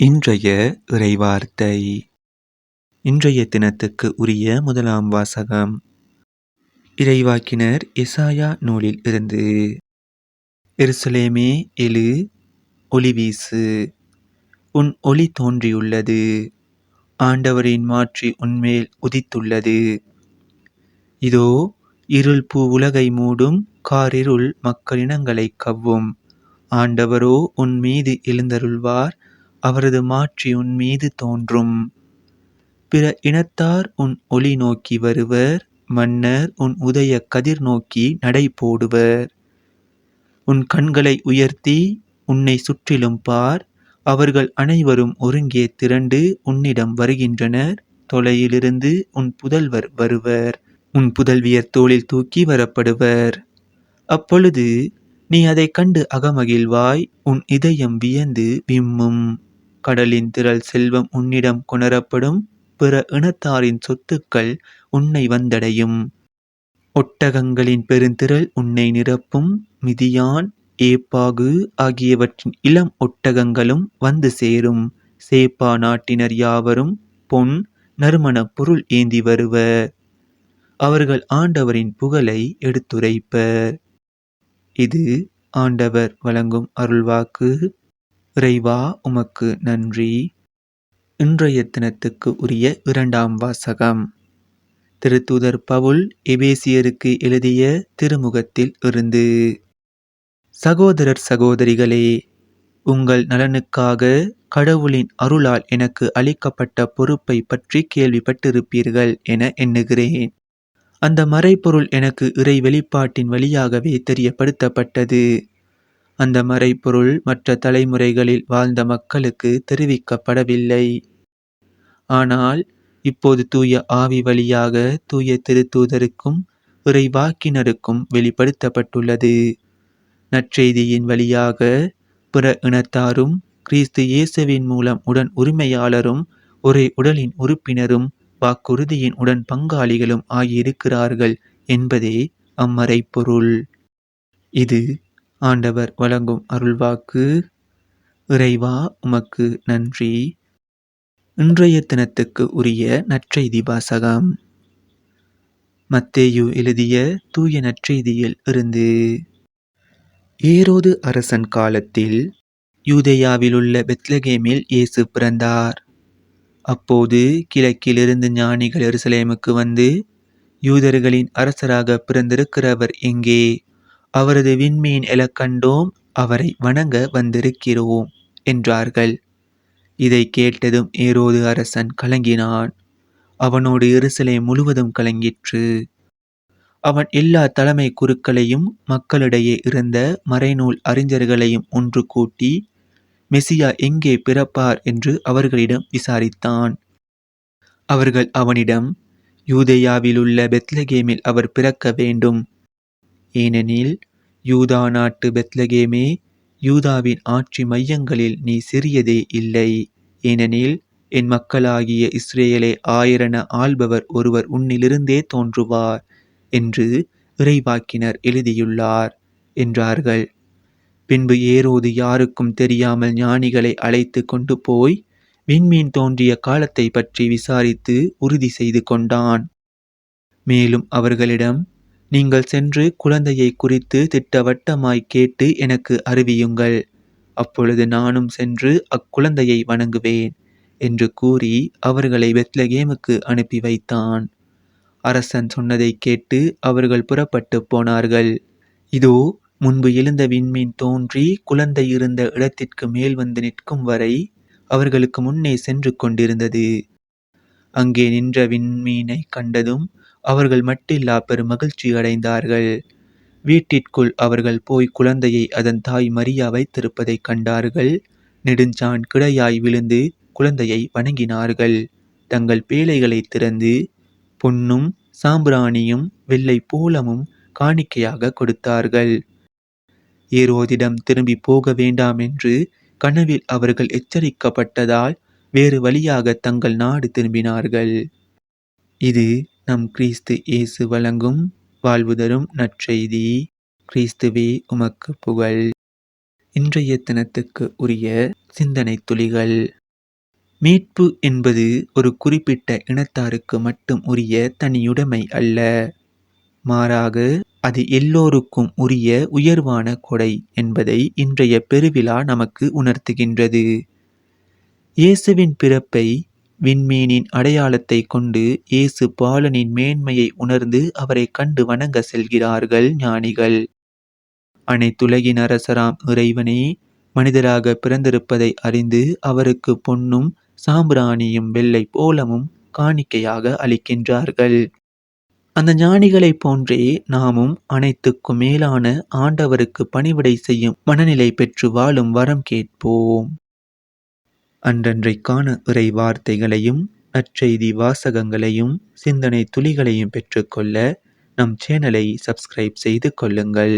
இன்றைய இறைவார்த்தை. இன்றைய தினத்துக்கு உரிய முதலாம் வாசகம். இறைவாக்கினர் எசாயா நூலில் இருந்து எருசலேமே எழு ஒளி வீசு. உன் ஒளி தோன்றியுள்ளது. ஆண்டவரின் மாற்றி உன்மேல் உதித்துள்ளது. இதோ இருள் பூ உலகை மூடும் காரிருள் மக்களினங்களை கவ்வும். ஆண்டவரோ உன் மீது எழுந்தருள்வார். அவரது மாட்சி உன் மீது தோன்றும். பிற இனத்தார் உன் ஒளி நோக்கி வருவர் மன்னர் உன் உதய கதிர் நோக்கி நடை போடுவர். உன் கண்களை உயர்த்தி உன்னை சுற்றிலும் பார் அவர்கள் அனைவரும் ஒருங்கே திரண்டு உன்னிடம் வருகின்றனர் தொலையிலிருந்து உன் புதல்வர் வருவர் உன் புதல்வியர் தோளில் தூக்கி வரப்படுவர். அப்பொழுது நீ அதைக் கண்டு அகமகிழ்வாய் உன் இதயம் வியந்து விம்மும். கடலின் திரள் செல்வம் உன்னிடம் கொணரப்படும் பிற இனத்தாரின் சொத்துக்கள் உன்னை வந்தடையும். ஒட்டகங்களின் பெருந்திரள் உன்னை நிரப்பும் மிதியான் ஏப்பாகு ஆகியவற்றின் இளம் ஒட்டகங்களும் வந்து சேரும். சேப்பா நாட்டினர் யாவரும் பொன் நறுமணப் பொருள் ஏந்தி வருவர். அவர்கள் ஆண்டவரின் புகழை எடுத்துரைப்பர். இது ஆண்டவர் வழங்கும் அருள்வாக்கு. இறைவா உமக்கு நன்றி. இன்றைய தினத்துக்கு உரிய இரண்டாம் வாசகம். திருத்தூதர் பவுல் எபேசியருக்கு எழுதிய திருமுகத்தில் இருந்து சகோதரர் சகோதரிகளே உங்கள் நலனுக்காக கடவுளின் அருளால் எனக்கு அளிக்கப்பட்ட பொறுப்பை பற்றி கேள்விப்பட்டிருப்பீர்கள் என எண்ணுகிறேன். அந்த மறைப்பொருள் எனக்கு இறை வெளிப்பாட்டின் வழியாகவே தெரியப்படுத்தப்பட்டது. அந்த மறைப்பொருள் மற்ற தலைமுறைகளில் வாழ்ந்த மக்களுக்கு தெரிவிக்கப்படவில்லை. ஆனால் இப்போது தூய ஆவி வழியாக தூய திருத்தூதருக்கும் இறைவாக்கினருக்கும் வெளிப்படுத்தப்பட்டுள்ளது. நற்செய்தியின் வழியாக பிற இனத்தாரும் கிறிஸ்து இயேசுவின் மூலம் உடன் உரிமையாளரும் ஒரே உடலின் உறுப்பினரும் வாக்குறுதியின் உடன் பங்காளிகளும் ஆகியிருக்கிறார்கள் என்பதே அம்மறைப்பொருள் இது ஆண்டவர் வழங்கும் அருள்வாக்கு இறைவா உமக்கு நன்றி. இன்றைய தினத்துக்கு உரிய நற்செய்தி வாசகம் மத்தேயு எழுதிய தூய நற்செய்தியில் இருந்து ஏரோது அரசன் காலத்தில் யூதேயாவிலுள்ள பெத்லகேமில் இயேசு பிறந்தார். அப்போது கிழக்கிலிருந்து ஞானிகள் எருசலேமுக்கு வந்து யூதர்களின் அரசராக பிறந்திருக்கிறவர் எங்கே? அவரது விண்மீன் எழக் கண்டோம் அவரை வணங்க வந்திருக்கிறோம் என்றார்கள். இதை கேட்டதும் ஏரோது அரசன் கலங்கினான். அவனோடு எருசலே முழுவதும் கலங்கிற்று. அவன் எல்லா தலைமை குருக்களையும் மக்களிடையே இருந்த மறைநூல் அறிஞர்களையும் ஒன்று கூட்டி மெசியா எங்கே பிறப்பார்? என்று அவர்களிடம் விசாரித்தான். அவர்கள் அவனிடம் யூதேயாவிலுள்ள பெத்லகேமில் அவர் பிறக்க வேண்டும். ஏனெனில் யூதா நாட்டு பெத்லகேமே யூதாவின் ஆட்சி மையங்களில் நீ சிறியதே இல்லை. ஏனெனில் என் மக்களாகிய இஸ்ரேலை ஆயிரன ஆள்பவர் ஒருவர் உன்னிலிருந்தே தோன்றுவார் என்று இறைவாக்கினர் எழுதியுள்ளார் என்றார்கள். பின்பு ஏரோது யாருக்கும் தெரியாமல் ஞானிகளை அழைத்து கொண்டு போய் விண்மீன் தோன்றிய காலத்தை பற்றி விசாரித்து உறுதி செய்து கொண்டான். மேலும் அவர்களிடம் நீங்கள் சென்று குழந்தையை குறித்து திட்டவட்டமாய் கேட்டு எனக்கு அறிவியுங்கள். அப்பொழுது நானும் சென்று அக்குழந்தையை வணங்குவேன் என்று கூறி அவர்களை பெத்லகேமுக்கு அனுப்பி வைத்தான். அரசன் சொன்னதை கேட்டு அவர்கள் புறப்பட்டு போனார்கள். இதோ முன்பு எழுந்த விண்மீன் தோன்றி குழந்தை இருந்த இடத்திற்கு மேல் வந்து நிற்கும் வரை அவர்களுக்கு முன்னே சென்று கொண்டிருந்தது. அங்கே நின்ற விண்மீனை கண்டதும் அவர்கள் மட்டில்லா பெருமகிழ்ச்சி அடைந்தார்கள். வீட்டிற்குள் அவர்கள் போய் குழந்தையை அதன் தாய் மரியா வைத்திருப்பதைக் கண்டார்கள். நெடுஞ்சான் கிடையாய் விழுந்து குழந்தையை வணங்கினார்கள். தங்கள் பேழைகளை திறந்து பொன்னும் சாம்பிராணியும் வெள்ளை பூலமும் காணிக்கையாக கொடுத்தார்கள். ஏரோதிடம் திரும்பி போக வேண்டாம் என்று கனவில் அவர்கள் எச்சரிக்கப்பட்டதால் வேறு வழியாக தங்கள் நாடு திரும்பினார்கள். இது நம் கிறிஸ்து இயேசு வழங்கும் வாழ்வு தரும் நற்செய்தி. கிறிஸ்துவே உமக்கு புகழ். இன்றைய தினத்துக்கு உரிய சிந்தனை துளிகள். மீட்பு என்பது ஒரு குறிப்பிட்ட இனத்தாருக்கு மட்டும் உரிய தனியுடைமை அல்ல. மாறாக அது எல்லோருக்கும் உரிய உயர்வான கொடை என்பதை இன்றைய பெருவிழா நமக்கு உணர்த்துகின்றது. இயேசுவின் பிறப்பை விண்மீனின் அடையாளத்தை கொண்டு இயேசு பாலனின் மேன்மையை உணர்ந்து அவரை கண்டு வணங்க செல்கிறார்கள் ஞானிகள். அனைத்துலகின் அரசராம் இறைவனே மனிதராக பிறந்திருப்பதை அறிந்து அவருக்கு பொன்னும் சாம்பிராணியும் வெள்ளை போலமும் காணிக்கையாக அளிக்கின்றார்கள். அந்த ஞானிகளைப் போன்றே நாமும் அனைத்துக்கும் மேலான ஆண்டவருக்கு பணிவிடை செய்யும் மனநிலை பெற்று வாழும் வரம் கேட்போம். அன்றன்றைக்கான இறை வார்த்தைகளையும் நற்செய்தி வாசகங்களையும் சிந்தனை துளிகளையும் பெற்றுக்கொள்ள நம் சேனலை சப்ஸ்கிரைப் செய்து கொள்ளுங்கள்.